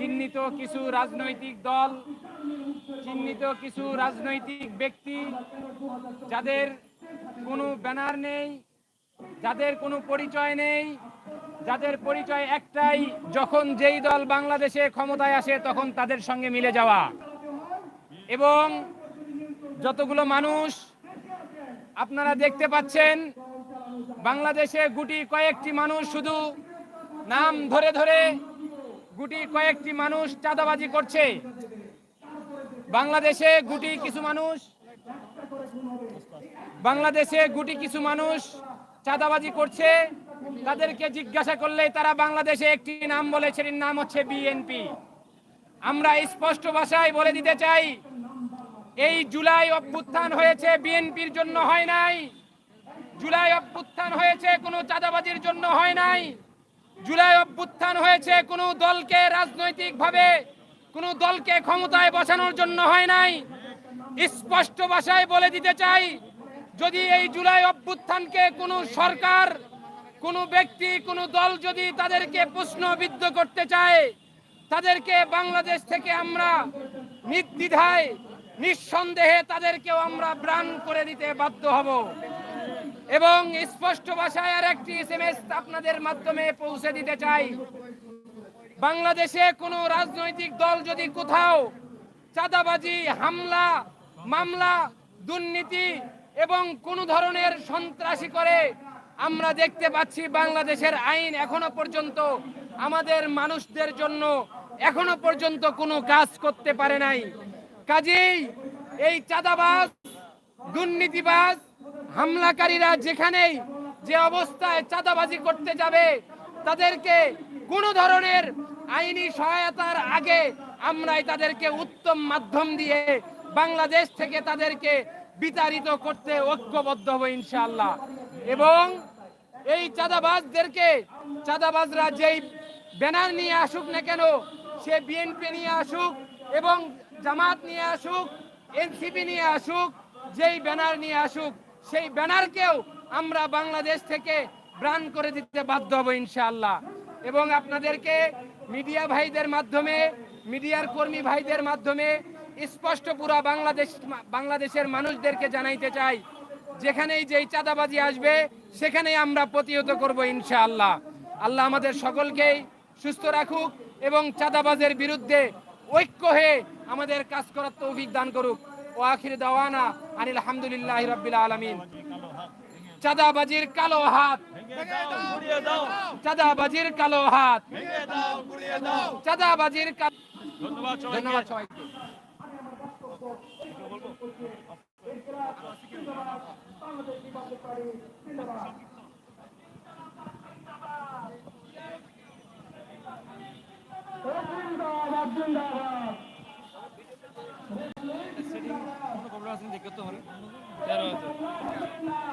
চিহ্নিত কিছু রাজনৈতিক দল, চিহ্নিত কিছু রাজনৈতিক ব্যক্তি যাদের কোনো ব্যানার নেই, যাদের কোনো পরিচয় নেই, যাদের পরিচয় একটাই, যখন যেই দল বাংলাদেশে ক্ষমতায় আসে তখন তাদের সঙ্গে মিলে যাওয়া। এবং যতগুলো মানুষ আপনারা দেখতে পাচ্ছেন, বাংলাদেশে গুটি কয়েকটি মানুষ শুধু নাম ধরে ধরে গুটি কয়েকটি মানুষ চাঁদাবাজি করছে। বাংলাদেশে গুটি কিছু মানুষ বাংলাদেশে গুটি কিছু মানুষ চাঁদাবাজি করছে। তাদেরকে জিজ্ঞাসা করলে তারা বাংলাদেশে একটি নাম বলে, সেটির নাম হচ্ছে বিএনপি। আমরা স্পষ্ট ভাষায় বলে দিতে চাই, এই জুলাই অভ্যুত্থান হয়েছে বিএনপির জন্য হয় নাই। জুলাই অভ্যুত্থান হয়েছে, কোনো চাঁদাবাজির জন্য হয় নাই। জুলাই অভ্যুত্থান হয়েছে, কোনো দলকে রাজনৈতিকভাবে, কোনো দলকে ক্ষমতায় বসানোর জন্য হয় নাই। স্পষ্ট ভাষায় বলে দিতে চাই, যদি এই জুলাই অভ্যুত্থানকে কোনো সরকার, কোনো ব্যক্তি, কোনো দল যদি তাদেরকে প্রশ্নবিদ্ধ করতে চায়, তাদেরকে বাংলাদেশ থেকে আমরা নির্দ্বিধায়, নিঃসন্দেহে তাদেরকেও আমরা ব্রান করে দিতে বাধ্য হব। এবং স্পষ্ট ভাষায় আর একটি এসএমএস আপনাদের মাধ্যমে পৌঁছে দিতে চাই। বাংলাদেশে কোনো রাজনৈতিক দল যদি কোথাও চাঁদাবাজি, হামলা, মামলা, দুর্নীতি এবং কোনো ধরনের সন্ত্রাসী করে, আমরা দেখতে পাচ্ছি বাংলাদেশের আইন এখনও পর্যন্ত আমাদের মানুষদের জন্য এখনও পর্যন্ত কোনো কাজ করতে পারে নাই। কাজেই এই চাঁদাবাজ, দুর্নীতিবাজ হামলাকারীরা যেখানেই যে অবস্থায় চাঁদাবাজি করতে যাবে, তাদেরকে কোনো ধরনের আইনি সহায়তার আগে আমরাই তাদেরকে উত্তম মাধ্যম দিয়ে বাংলাদেশ থেকে তাদেরকে বিতাড়িত করতে ঐক্যবদ্ধ হব ইনশাআল্লাহ। এবং এই চাঁদাবাজদেরকে, চাঁদাবাজরা যেই ব্যানার নিয়ে আসুক না কেন, সে বিএনপি নিয়ে আসুক এবং জামাত নিয়ে আসুক, এনসিপি নিয়ে আসুক, যেই ব্যানার নিয়ে আসুক সেই ব্যানারকেও আমরা বাংলাদেশ থেকে ব্রান করে দিতে বাধ্য হব ইনশাআল্লাহ। এবং আপনাদেরকে মিডিয়া ভাইদের মাধ্যমে, মিডিয়ার কর্মী ভাইদের মাধ্যমে স্পষ্ট পুরা বাংলাদেশ, বাংলাদেশের মানুষদেরকে জানাইতে চাই, যেখানেই যেই চাঁদাবাজি আসবে, সেখানেই আমরা প্রতিহত করব ইনশাআল্লাহ। আল্লাহ আমাদের সকলকেই সুস্থ রাখুক এবং চাঁদাবাজের বিরুদ্ধে ঐক্য হয়ে আমাদের কাজ করার তৌফিক দান করুক। ও আখির দাওয়ানা আনিল আলহামদুলিল্লাহ রাব্বিল আলামিন চাঁদাবাজির কালো হাত চাঁদাবাজির কালো হাত চাঁদাবাজির কালো ধন্যবাদ সবাইকে। ধন্যবাদ সবাইকে দেখতে হবে। তেরো হাজার।